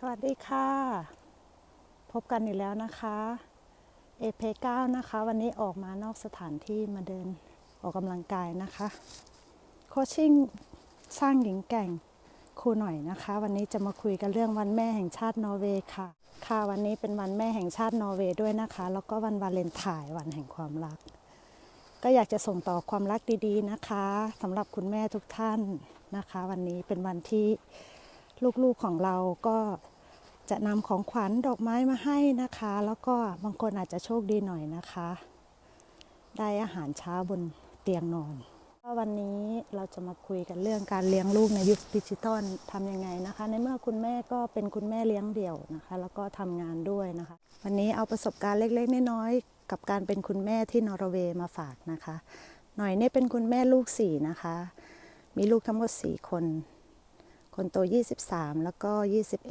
สวัสดีค่ะ พบกันอีกแล้วนะคะเอเพเก้านะคะ วันนี้ออกมานอกสถานที่มาเดินออกกำลังกายนะคะ โคชชิ่งสร้างหญิงแก่งครูหน่อยนะคะ วันนี้จะมาคุยกันเรื่องวันแม่แห่งชาตินอร์เวย์ค่ะ ค่ะวันนี้เป็นวันแม่แห่งชาตินอร์เวย์ด้วยนะคะ แล้วก็วันวาเลนไทน์วันแห่งความรัก ก็อยากจะส่งต่อความรักดีๆนะคะสำหรับคุณแม่ทุกท่านนะคะ วันนี้เป็นวันที่ ลูกๆของเราก็จะนำของขวัญดอกไม้มาให้นะคะ แล้วก็บางคนอาจจะโชคดีหน่อยนะคะ ได้อาหารเช้าบนเตียงนอนวันนี้เราจะมาคุยกันเรื่องการเลี้ยงลูกในยุคดิจิตอลทำยังไงนะคะ ในเมื่อคุณแม่ก็เป็นคุณแม่เลี้ยงเดี่ยวนะคะ แล้วก็ทำงานด้วยนะคะ วันนี้เอาประสบการณ์เล็กๆน้อยๆกับการเป็นคุณแม่ที่นอร์เวย์มาฝากนะคะ หน่อยเนี่ยเป็นคุณแม่ลูกสี่นะคะ มีลูกทั้งหมดสี่คน คนโต 23 แล้วก็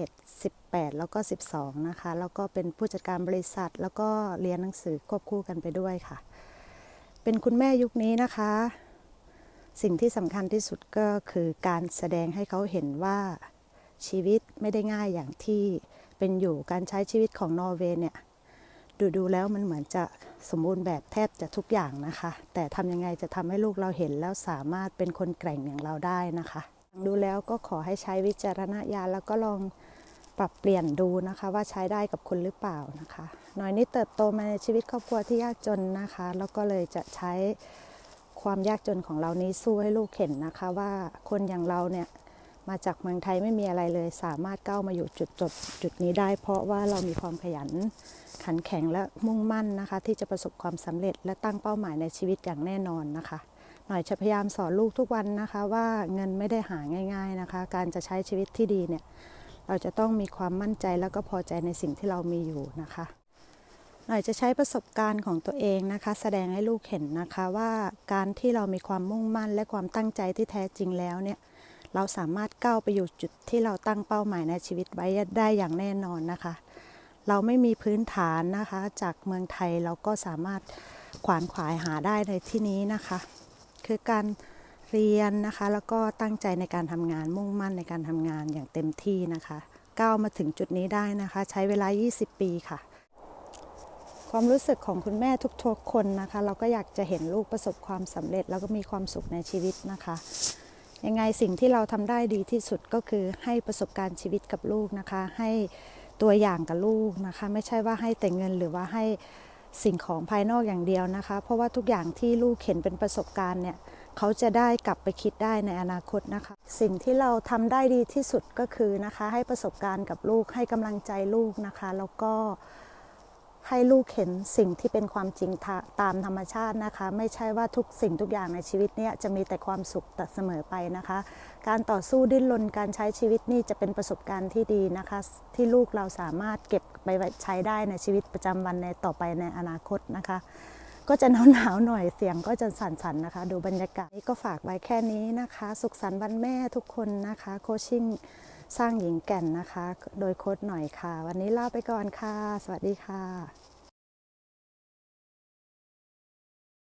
21 18 แล้วก็ 12 นะคะ แล้วก็เป็นผู้จัดการบริษัท แล้วก็เรียนหนังสือควบคู่กันไปด้วยค่ะ เป็นคุณแม่ยุคนี้นะคะ สิ่งที่สำคัญที่สุดก็คือการแสดงให้เขาเห็นว่าชีวิตไม่ได้ง่ายอย่างที่เป็นอยู่การใช้ชีวิตของนอร์เวย์เนี่ยดูดูๆแล้วมันเหมือนจะสมบูรณ์แบบแทบจะทุกอย่างนะคะ แต่ทำยังไงจะทำให้ลูกเราเห็นแล้วสามารถเป็นคนแกร่งอย่างเราได้นะคะ ดูแล้วก็ขอให้ใช้วิจารณญาณแล้วก็ลองปรับเปลี่ยนดูนะคะว่าใช้ได้กับคุณหรือเปล่านะคะหน่อยนี่เติบโตมาในชีวิตครอบครัวที่ยากจนนะคะ แล้วก็เลยจะใช้ความยากจนของเรานี้สู้ให้ลูกเห็นนะคะ ว่าคนอย่างเราเนี่ยมาจากเมืองไทยไม่มีอะไรเลย สามารถก้าวมาอยู่จุดจบจุดนี้ได้ เพราะว่าเรามีความขยันขันแข็งและมุ่งมั่นนะคะ ที่จะประสบความสำเร็จและตั้งเป้าหมายในชีวิตอย่างแน่นอนนะคะ หน่อยจะพยายามสอนลูกทุกวันนะคะ ว่าเงินไม่ได้หาง่าย ๆนะคะ การจะใช้ชีวิตที่ดีเนี่ยเราจะต้องมีความมั่นใจแล้วก็พอใจในสิ่งที่เรามีอยู่นะคะ หน่อยจะใช้ประสบการณ์ของตัวเองนะคะ แสดงให้ลูกเห็นนะคะว่าการที่เรามีความมุ่งมั่น และความตั้งใจที่แท้จริงแล้วเนี่ยเราสามารถก้าวไปอยู่จุดที่เราตั้งเป้าหมายในชีวิตไว้ได้อย่างแน่นอนนะคะ เราไม่มีพื้นฐานนะคะ จากเมืองไทยเราก็สามารถขวานขวายหาได้ในที่นี้นะคะ คือการเรียนนะคะ แล้วก็ตั้งใจในการทำงานมุ่งมั่นในการทำงานอย่างเต็มที่นะคะก้าวมาถึงจุดนี้ได้นะคะ ใช้เวลา 20 ปีค่ะ ความรู้สึกของคุณแม่ทุกๆคนนะคะ เราก็อยากจะเห็นลูกประสบความสำเร็จ แล้วก็มีความสุขในชีวิตนะคะยังไงสิ่งที่เราทำได้ดีที่สุดก็คือให้ประสบการณ์ชีวิตกับลูกนะคะ ให้ตัวอย่างกับลูกนะคะ ไม่ใช่ว่าให้แต่เงินหรือว่าให้ สิ่งของภายนอกอย่างเดียวนะคะ เพราะว่าทุกอย่างที่ลูกเห็นเป็นประสบการณ์เนี่ยเขาจะได้กลับไปคิดได้ในอนาคตนะคะ สิ่งที่เราทำได้ดีที่สุดก็คือนะคะ ให้ประสบการณ์กับลูกให้กำลังใจลูกนะคะ แล้วก็ ให้ลูกเห็นสิ่งที่เป็นความจริงทาตามธรรมชาตินะคะ ไม่ใช่ว่าทุกสิ่งทุกอย่างในชีวิตเนี่ยจะมีแต่ความสุขแต่เสมอไปนะคะ การต่อสู้ดิ้นรนการใช้ชีวิตนี่จะเป็นประสบการณ์ที่ดีนะคะ ที่ลูกเราสามารถเก็บไปใช้ได้ในชีวิตประจำวันในต่อไปในอนาคตนะคะ ก็จะหนาวๆหน่อยเสียงก็จะสั่นๆนะคะ ดูบรรยากาศนี้ก็ฝากไว้แค่นี้นะคะ สุขสันต์วันแม่ทุกคนนะคะโคชชิ่ง สร้างหญิงแก่นนะคะ โดยโค้ดหน่อยค่ะ วันนี้ลาไปก่อนค่ะ สวัสดีค่ะ